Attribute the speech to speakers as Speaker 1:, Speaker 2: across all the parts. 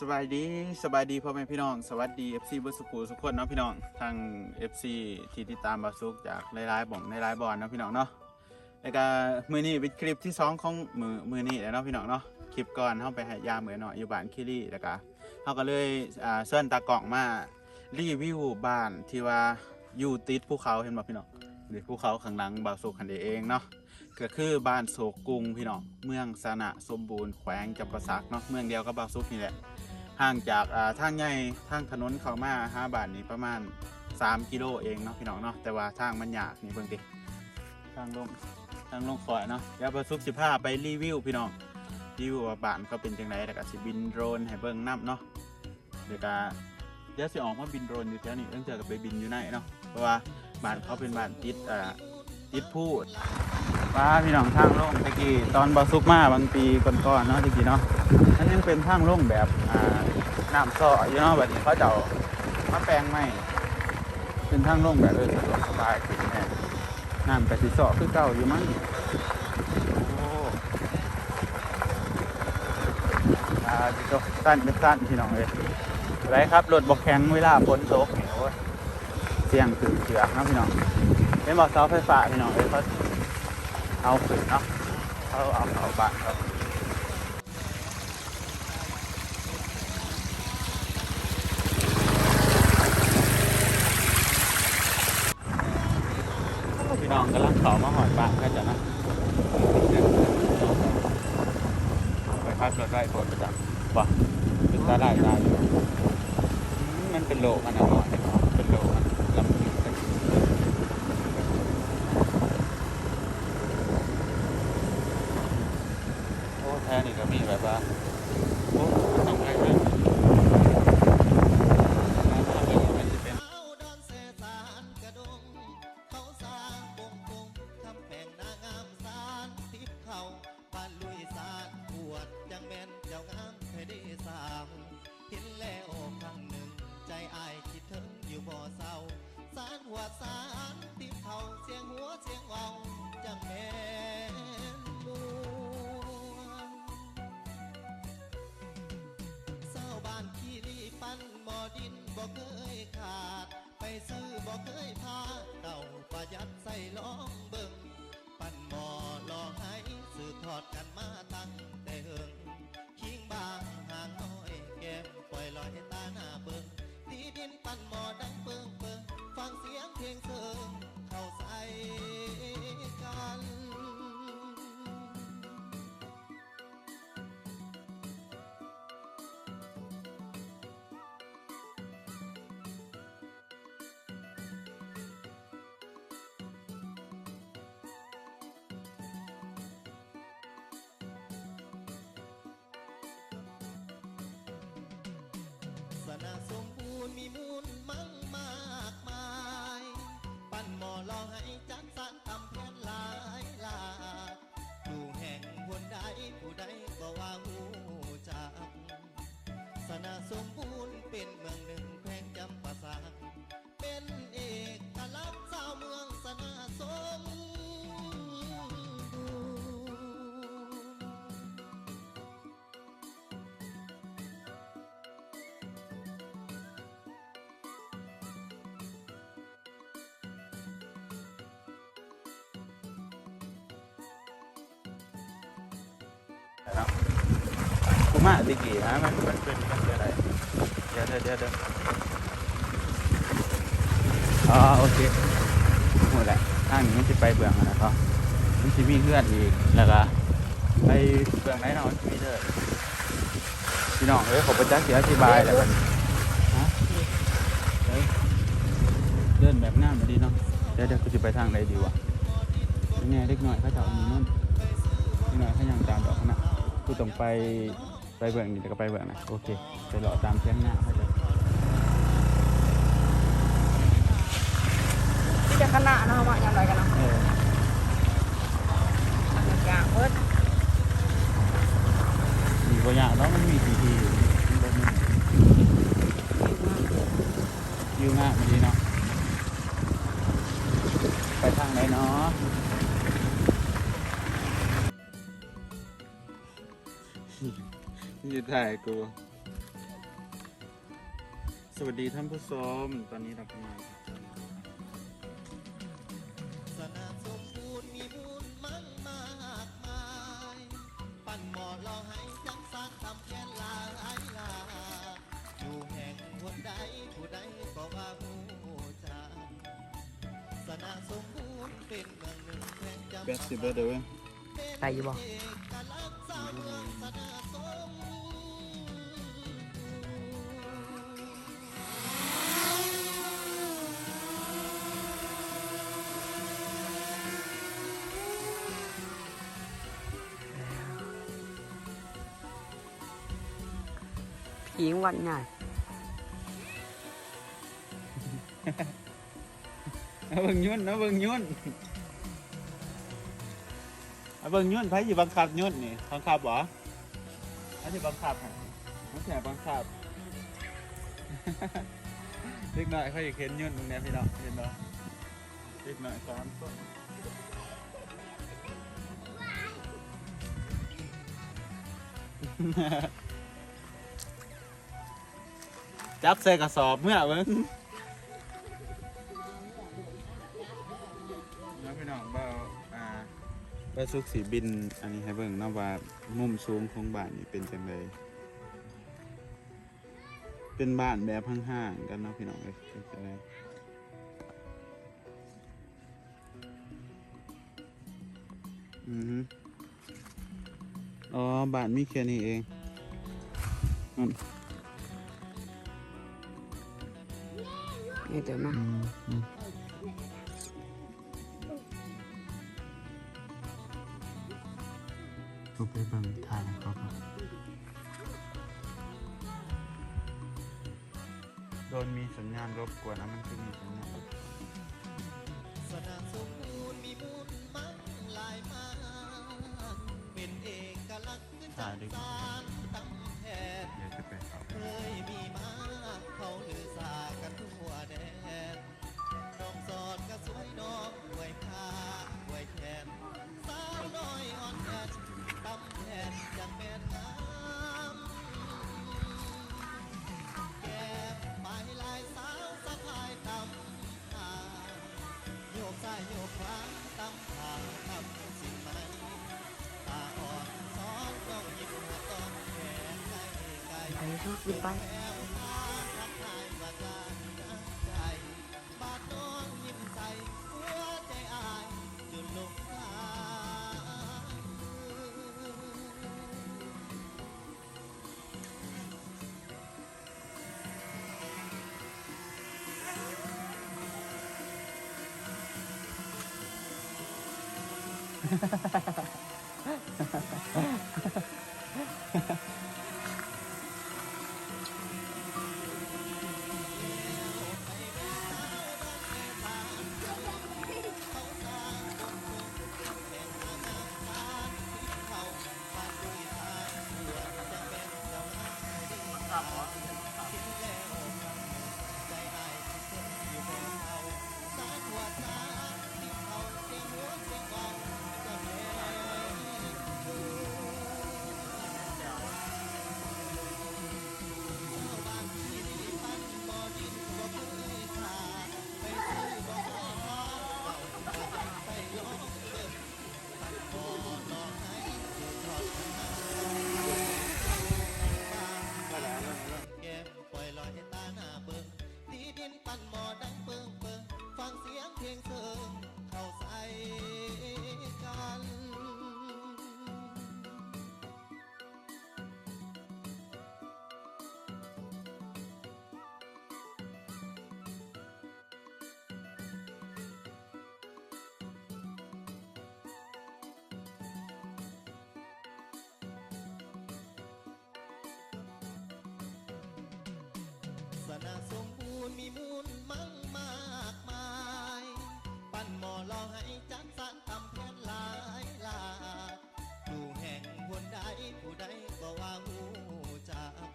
Speaker 1: สบายดีสบายดีพ่อแม่พี่น้อง สวัสดี FC บอร์สุกูทุกคนเนาะพี่น้องทาง FC ที่ติดตามบาซุกจากหลายๆบ่องหลายๆบอลเนาะพี่น้องเนาะแล้วก็มือนี้เป็นคลิปที่สองของมือมือนี้แล้วเนาะพี่น้องเนาะคลิปก่อนเข้าไปห้ยาเหมือนเนาะอยู่บ้านคิรี่แล้วก็เขาก็เลยอ่าเชิญตากล่องมารีวิวบ้านที่ว่าอยู่ติดภูเขาเห็นบ่พี่น้องติดภูเขาข้างหลังบาซุกคันเดเองเนาะก็คือบ้านโศกกรุงพี่น้องเมืองสนะสมบูรณ์แขวงจำปาสักเนาะเมืองเดียวกับบางซุกนี่แหละ ห่างจากทางใหญ่ทางถนนเข้ามาห้าบาทนี่ประมาณ 3 กิโลเองเนาะพี่น้องเนาะแต่ว่าทางมันยากนี่เบิ่งดิทางลงทางลงขอยเนาะเดี๋ยวบางซุกสิพาไปรีวิวพี่น้องรีวิวว่าบ้านเขาเป็นจังไดแล้วก็สิบินโดรนให้เบิ่งน้ำเนาะเดี๋ยวก็เดี๋ยวสิออกมาบินโดรนอยู่แถวนี้ต้องเจอกับไปบินอยู่ไหนเนาะเพราะว่าบ้านเขาเป็นบ้านติดอ่าติดพูดป้าพี่น้องทางลงตะกี้ตอนบาซุกมาบางปีก่อนๆเนาะตะกี้เนาะอันนี้เป็นทางลงแบบอ่า น้ำซ้ออยู่เนาะแบบนี้เขาเจ้ามาแปลงใหม่เป็นทางลงแบบเออสะดวกสบายขึ้นแน่น้ำแต่สิซ้อคือเก่าอยู่มั้งโอ้อ่าสิโตสั้นเป็นสั้นพี่น้องเลยไรครับรถบกแข็งเวลาฝนตกเนี่ยโอ้ยเสียงถึงเสือกนะพี่น้องเป็นบอกเสาไฟฟ้าพี่น้องเอ้ยเขาเอาขึ้นเนาะเขาเอาเอาบานครับพี่ น้องกำลังเขามาหอยปลากกันจ้ะนะไปพักรถไร่ฝนประจำป่ะเป็นตาได้ได้อยู่มันเป็นโลมันอร่อยเป็นโลมันลำพิงกันโอ้แท้นี่ก็มีแบบว่าโอ้ต้อง นา
Speaker 2: สมบูรณ์มีมูลมั่งมากมาย ปั้นหมอลองให้จัดสรรทำแผนหลายหลากดูแห่งหนใดผู้ใดก็ว่าหูจักสนาสมบูรณ์เป็นเมืองหนึ่งแพงจำปาสักเป็นเอกลักษณ์ชาวเมืองสนาสม
Speaker 1: มาตะกี้นะมันมันเป็นมันเป็นอะไรเดี๋ยวเดี๋ยวเดี๋ยวเดี๋ยวอ๋อโอเคหมดแหละทางนี้มันจะไปเบื้องนะครับมันจะมีเพื่อนอีกแล้วก็ไปเบื้องไหนเนาะมันจะมีเด้อพี่น้องเอ้ยขอประจักษ์เสียอธิบายแล้วกันฮะเดินแบบง่ายมาดีเนาะเดี๋ยวเดี๋ยวกูจะไปทางไหนดีวะนี่เล็กหน่อยเขาจะเอาหนีนู่นนี่หน่อยถ้ายังตามดอกนะกูต้องไป ไปเบื้องนี่แล้วก็ไปเบื้องนะโอเคไปรอตามเชียงหน้าเขาจะ
Speaker 3: ที่จะขนาดเนาะว่าอย่างไรกันเนาะ
Speaker 1: เออ
Speaker 3: อย่างเพิ่น
Speaker 1: มีบางอย่างแล้วมันมีทีทีอยู่มันบ่มีวิวงามดีเนาะ นี่ถ่ายกู สวัสดีท่านผู้ชม ตอนนี้เรากำลัง
Speaker 2: สนาสมบูรณ์มีมูลมั่งมากมาย ปั่นหมอเราให้จังสร้างทำแค่ลายลาอยู่แห่งคนใดผู้ใดก็ว่าหูจาสนาสมบูรณ์เป็นเมืองหนึ่งแห่งจำ
Speaker 1: แบสซิเบอร์เด้อ
Speaker 3: ไปอยู่บ่
Speaker 2: เอกลักษณ์สาวเมืองสนาสมบูรณ์
Speaker 3: ผีวันใหญ่
Speaker 1: เอาเบิ่งยุ่นเอาเบิ่งยุ่น เอาเบิ่งยุ่นไผสิบังคับยุ่นนี่บังคับบ่อันนี้บังคับฮะมันแค่บังคับ เล็กน้อยเขาอยากเห็นยุ่นตรงนี้พี่น้องเห็นบ่เล็กน้อยสามคนจับใส่กระสอบเมื่อเบิ่ง เบาสุกสีบิน อันนี้ให้เบิ่งเนาะว่ามุมสูงของบ้านนี่เป็นจังไดเป็นบ้านแบบห่างๆกันเนาะพี่น้องเอ้ยเป็นจังไดอือฮึอ๋อบ้านมีแค่นี้เองอืม
Speaker 3: นี่เดี๋ยวนะ
Speaker 1: ไปเบิ่งทางเขาครับโดนมีสัญญาณรบกวนนะมันคือมีสัญญาณรบกวน
Speaker 2: สนาสมบูรณ์มีมูลมั่งหลายมากเป็นเอกลักษณ์ขึ้นจากสาร สู้กินไปแล้วต มูลมีมูลมั่งมากมาย ปั้นหมอรอให้จัดสรรทำเพื่อนหลายหลาดูแห่งบนใดผู้ใดก็ว่าหูจัก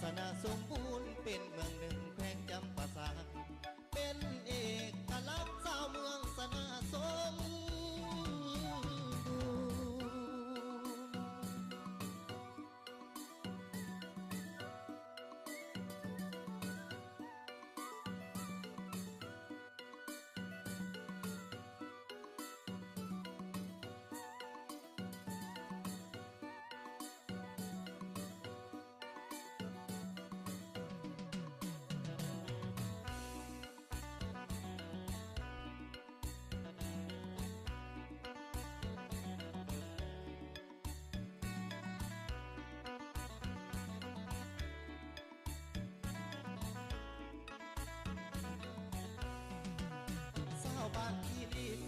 Speaker 2: สนาสมบูรณ์เป็นเมืองหนึ่ง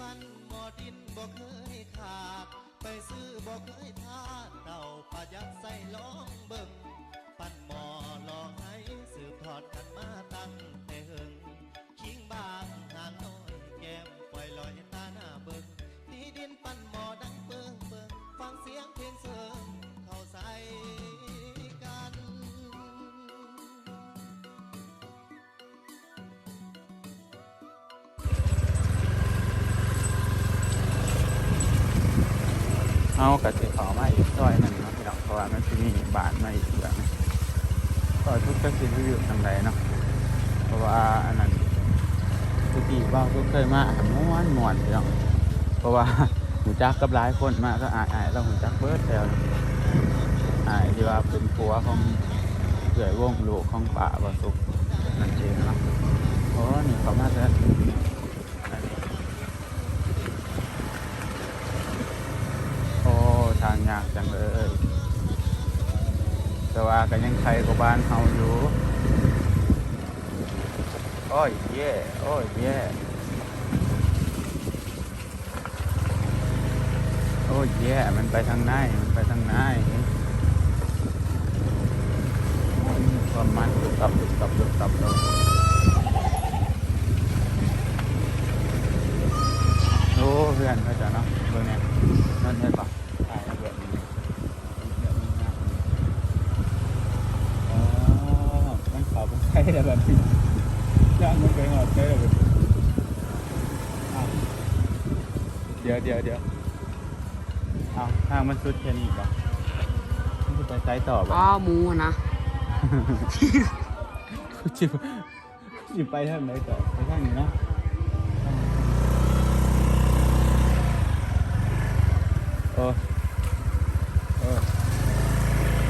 Speaker 2: ปั้นหมอดินบ่เคยขาด ไปซื้อบ่เคยทาเต่าประยัดใส่ลองเบิ่งปั้นหมอลองให้สืบทอดกันมาตั้งแต่เฮิงคิงบางหางน้อยแก้มปล่อยลอย
Speaker 1: เอากระติขอมาอีกซอยหนึ่งเนาะพี่น้องเพราะว่ามันจะมีบานมาอีกแบบนึงซอยทุกกระสิที่อยู่ทางใดเนาะเพราะว่าอันนั้นทุกทีว่าทุกเคยมาม้วนม้วนพี่น้องเพราะว่าหูจักกับหลายคนมากก็อายอายเราหูจักเบิร์ดแล้วอายที่ว่าเป็นผัวของเผื่อวงลูกของป่าบสุกนั่นเองเนาะโอ้นี่เขามาแล้วอันนี้ โอ้ ทางยาก จังเลยแต่ว่าก็ยังใครกับบ้านเฮาอยู่ โอ้ยเย่โอ้ยเย่โอ้ยเย่มันไปทางไหนมันไปทางไหนความมันตุบตับตุบตับตุบตับเลยโอ้เพื่อนเขาจะเนาะเพื่อนเนี่ยนั่นใช่ปะตายแล้วแบบนี้แบบนี้นะอ๋อมัน ขาวมันใช่แต่แบบนี้ย่างมันไปหอดได้แบบนี้อ้าวเดี๋ยวเดี๋ยวเดี๋ยวอ้าวทางมันสุดแค่นี้ปะมันจะไปไซต์ต่อ
Speaker 3: อ๋
Speaker 1: ปะ
Speaker 3: อหมูอะนะ
Speaker 1: จิบจิบไปทางไหนต่อไปทางนี้เนาะโอ้โอ้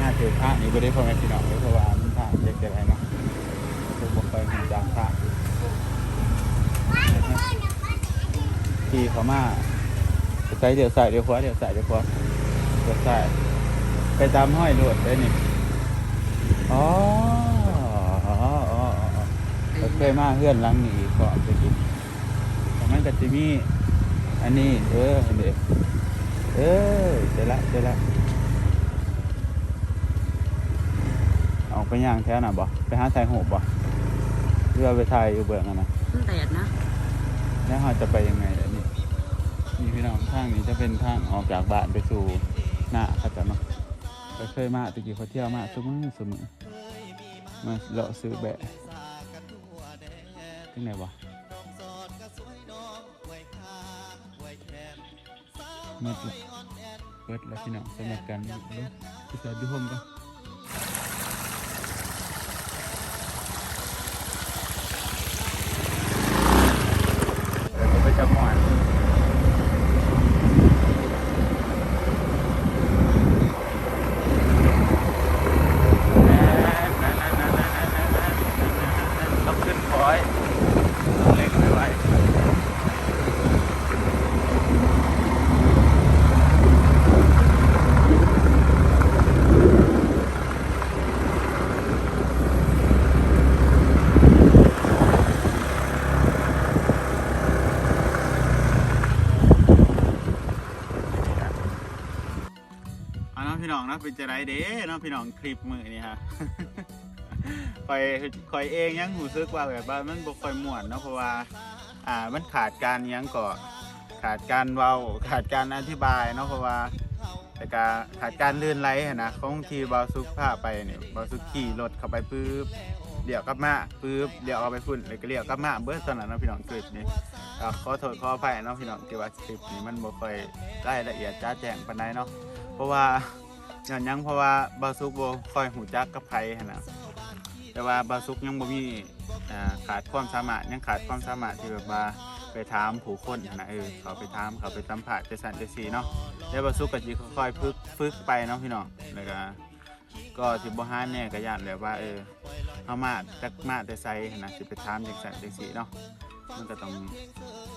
Speaker 1: น่าเจอพระนี่ก็ได้พ่อแม่พี่น้องเลยเพราะว่ามันพระเด็กอะไรเนาะ บอกไปมันจางพระขี่เขามาใส่เดี๋ยวใส่เดี๋ยวขวาเดี๋ยวใส่เดี๋ยวขวาเดี๋ยวใส่ไปตามห้อยโลดเลยนี่อ๋ออ๋ออ๋ออ๋อเคยมาเพื่อนลังนี้ก่อนไปกินแต่มันก็จะมีอันนี้ เออเด็กเออเจอละเจอละเอาไปย่างแถวน่ะบ่ไปหาถ่ายหูบ่ หรือว่าไปถ่ายอยู่เบื้องอันนะ
Speaker 3: มันแดดนะ
Speaker 1: แล้วเราจะไปยังไงล่ะนี่นี่พี่น้องทางนี้จะเป็นทางออกจากบ้านไปสู่หน้าเขาจะเนาะก็เคยมาตะกี้เขาเที่ยวมาสมือสมือมาเลาะซื้อแบะที่ไหนวะมืดละเปิดแล้วพี่น้องสำหรับการดูที่จอดดูโฮมกันเดี๋ยวก็ไปจับหมอนต้องขึ้นคอยต้องเล็งไม่ไหว เอา เอาเป็นจะไรเด้เน้องพี่น้องคลิปมือนี่ฮะคอยคอยเองยังหูซึกว่าแบบว่ามันบ่คอยม่วนเนาะเพราะว่า อ่ามันขาดการยังก่อขาดการเว้าขาดการอธิบายเนาะเพราะว่า แต่กาขาดการลื่นไหลนะของทีบาซุกพาไปเนี่ยบาซุกขี่รถเข้าไปปุ๊บเดี๋ยวกลับมาปุ๊บเดี๋ยวเอาไปพุ่นเลยก็เรียกกลับมาเบิร์ตอนนั้นเนาะพี่น้องคลิปนี้ขอโทษขออภัยเนาะพี่น้องที่ว่าคลิปนี้มันบ่ค่อยรายละเอียดจ้าแจ้งปานใดเนาะเพราะว่า ย่างหยังเพราะว่าบาซุกบ่ค่อยหูจักกับไผหั่นะแต่ว่าบาซุกยังบ่มีอ่าขาดความสามารถยังขาดความสามารถที่แบบว่าไปถามผู้คนหั้นนะเออเขาไปถามเขาไปสัมผัสจะสั่นจะสีเนาะแล้วบาซุกก็สิค่อยๆฝึกฝึกไปเนาะพี่น้องแล้วก็ก็สิบ่ฮานแน่ก็ย่านแบบว่าเออเฮามาจักมาแต่ไสหั่นนะสิไปถามจังสั่นจังสีเนาะมันก็ต้อง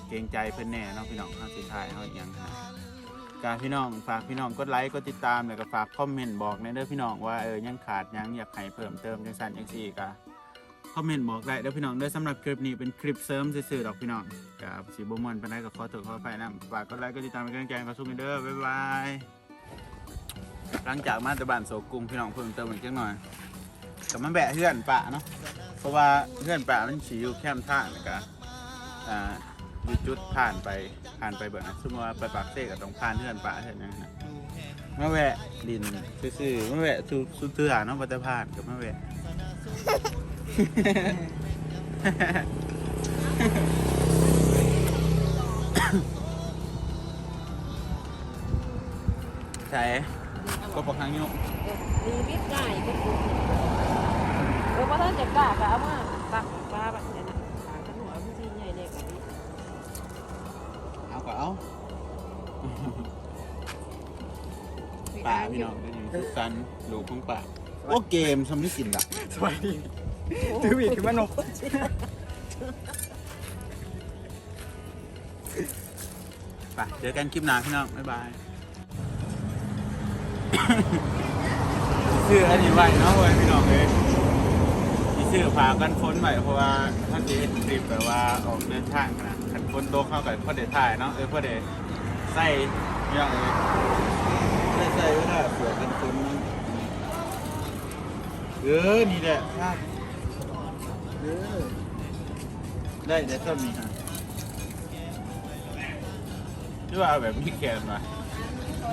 Speaker 1: เกรงใจเพิ่นแน่เนาะพี่น้องเฮาสิถ่ายเฮาอีหยังหั้นนะ การพี่น้องฝากพี่น้องกดไลค์กดติดตามแล้วก็ฝากคอมเมนต์บอกในเด้อพี่น้องว่าเออยังขาดยังอยากให้เพิ่มเติมจังสันจังสี่ก็คอมเมนต์บอกได้เด้อพี่น้องเด้อสำหรับคลิปนี้เป็นคลิปเสริมซื่อๆดอกพี่น้องกับสีบมวนไปได้ก็ขอตัวขอไปนะฝากกดไลค์กดติดตามเป็นกำลังใจให้กับซุมเด้อบ๊ายบายหลังจากมาตะบานโศกุงพี่น้องเพิ่มเติมอีกจังหน่อยกับมาแบะเพื่อนปะเนาะเพราะว่าเพื่อนปะมันฉีอยู่แคมท่านะครับอ่า มีจุดผ่านไปผ่านไปเบิดนสมมติว่าไปปากเสกก็ต้องผ่านเพื่อนปะเพื่อนยังนะมาแวะดินซื่อๆมาแวะสุสุดเถื่อเนาะบัตรผ่านกับมาแวะใช่ก็ปกทางนี้
Speaker 4: มีมิดได้ก็ถูกเออว่าท่านจะกล้าก็เอาม่า
Speaker 1: พี่น้องก็อยู่ทุกสันลูกของป่าโอ้เกมทำให้กินดัก
Speaker 3: สวัสดีถือวีดขึ้นมานก
Speaker 1: ป่เจอกันคลิปหน้าพี่น้อง บ๊ายบายชื่ออันนี้ไว้เนาะเว้ยพี่น้องเลยมีชื่อพากันพ้นไว้เพราะว่าท่านจะเห็นคลิปแบบว่าออกเดินทางนะขันพ้นโตเข้ากับพ่อเดถ่ายเนาะเออพ่อเดใส่พี่น้องเลย ใส่ใส่ไว้ได้เผื่อกันพ้นเออ นี่แหละครับเออ ได้ได้ต้นนี้ฮะที่ว่าเอาแบบมีแขนมา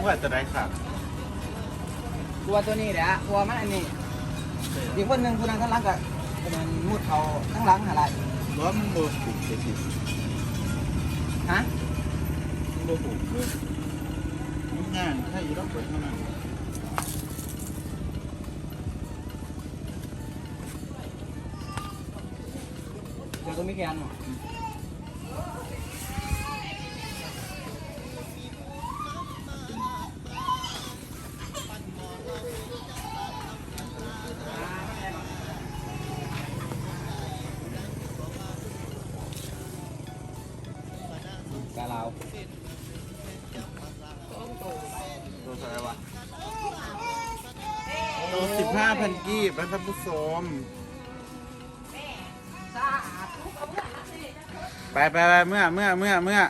Speaker 1: ว่าจะได้ครับ
Speaker 3: ตัวตัวนี้แหละตัวมันอันนี้อีกคนหนึ่งคนนั้นข้างหลังก็เป็นมุดเขาข้างหลังอะไร
Speaker 1: ร้อมันโดนถูกเสียที
Speaker 3: ฮะ
Speaker 1: โดนถูกเลย มันง่ายแค่ยีรอบเปิดเตัวอะไรวะตัวสิบห้าพันกีบท่านผู้ชมไปไปไปเมื่อเมื่อเมื่อเมื่อ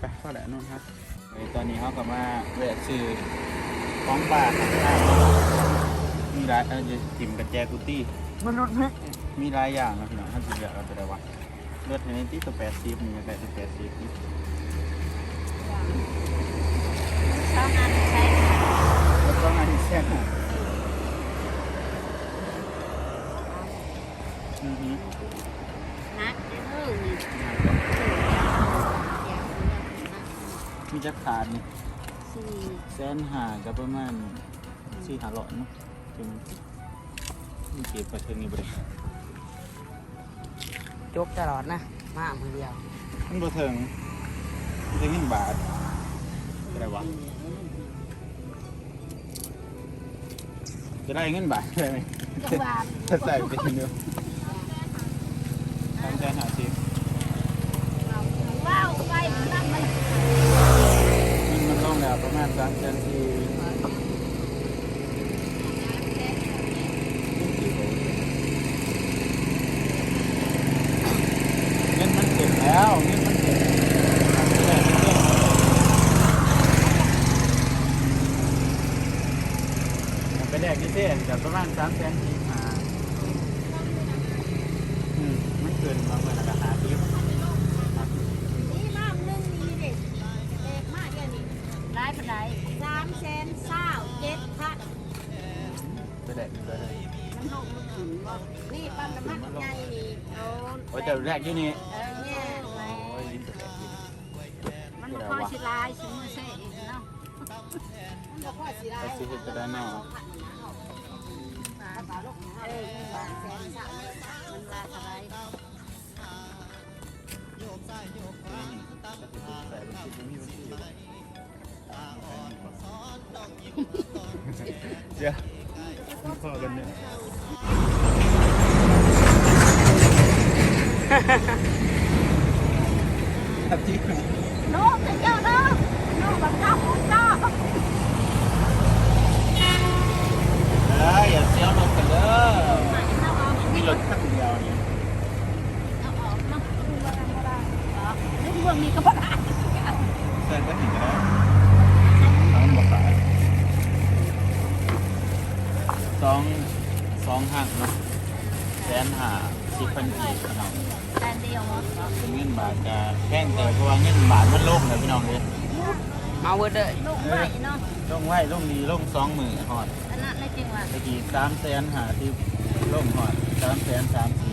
Speaker 1: ไปก็แหละนู่นครับเฮ้ยตอนนี้เขากลับมาแวะซื้อของบาทนะครับมีร้านเออจะจิ้มกับแจกุตี้
Speaker 3: มันรุดไหม
Speaker 1: มีหลายอย่างนะพี่น้องท่านจะเลือกเอาไปได้วะเลือดในที่ตัวแปดสิบมีอะไรตัวแปดสิบ
Speaker 4: ชาวนาใช้
Speaker 1: แล้วก็มาที่แช่หน่อยอือฮึ
Speaker 4: นักเออนี่
Speaker 1: มีจักขาดนี่
Speaker 4: สี่
Speaker 1: แสนหากับประมาณสี่หาหลอดมั้งถึงมีเก็บไปถึงนี่บ่ได้
Speaker 3: จกตลอดนะ มามือเดียว
Speaker 1: มันบ่ถึงมัน จะเงินบาทอะไรวะจะได้เงินบาทได้ไหม
Speaker 4: จังหวะ
Speaker 1: ถ้าใส่ไปทีเดียวสามแสนห้าสิบ
Speaker 4: ว้าวไปมันนั่งมัน
Speaker 1: มันมันต้องแล้วประมาณสามแสนสี่ อ้
Speaker 4: ยแต่
Speaker 1: แรกอยู่นี่
Speaker 4: เออเนี่ยแหละ
Speaker 1: โอ้ยลิ้นแตกกิน
Speaker 4: มันบ่ค่อยสิลายสิมือเซ่อีกเนาะมันบ่ค่อยสิลาย
Speaker 1: ไปซื้อเห็ดกระดานเนาะ
Speaker 4: เออบางแสนสามมันลาเท่าไหร
Speaker 1: แต่ลูกชิ้นมันมีวันที่อยู่เจ้าพอกันเนี่ย แบบที่
Speaker 4: โน้เจ้าโน้ตโบบคุณเจ้า
Speaker 1: เอ้อย่าเสียวลงกันเล
Speaker 4: ยมีรถคัเดียวเนี่ยมีกระเป๋าเดิน
Speaker 1: ก็ถึงแล้ว
Speaker 4: ทั้งหมด
Speaker 1: สายสองสองห้างเนาะแสนห้าสิบพันกีบนะครับ แพงแต่เพราะว่าเงินบาทมันลงเลยพี่น้องเลย
Speaker 4: มาเวิร์ดเลย
Speaker 5: ลูกใหม่เนาะ
Speaker 1: ลงไว้ลงดีลงสองหมื่นหอด
Speaker 5: อันนั้นไม่จริงว่ะ
Speaker 1: ตะกี้สามแสนหาที่ลงหอดสามแสนสามสี่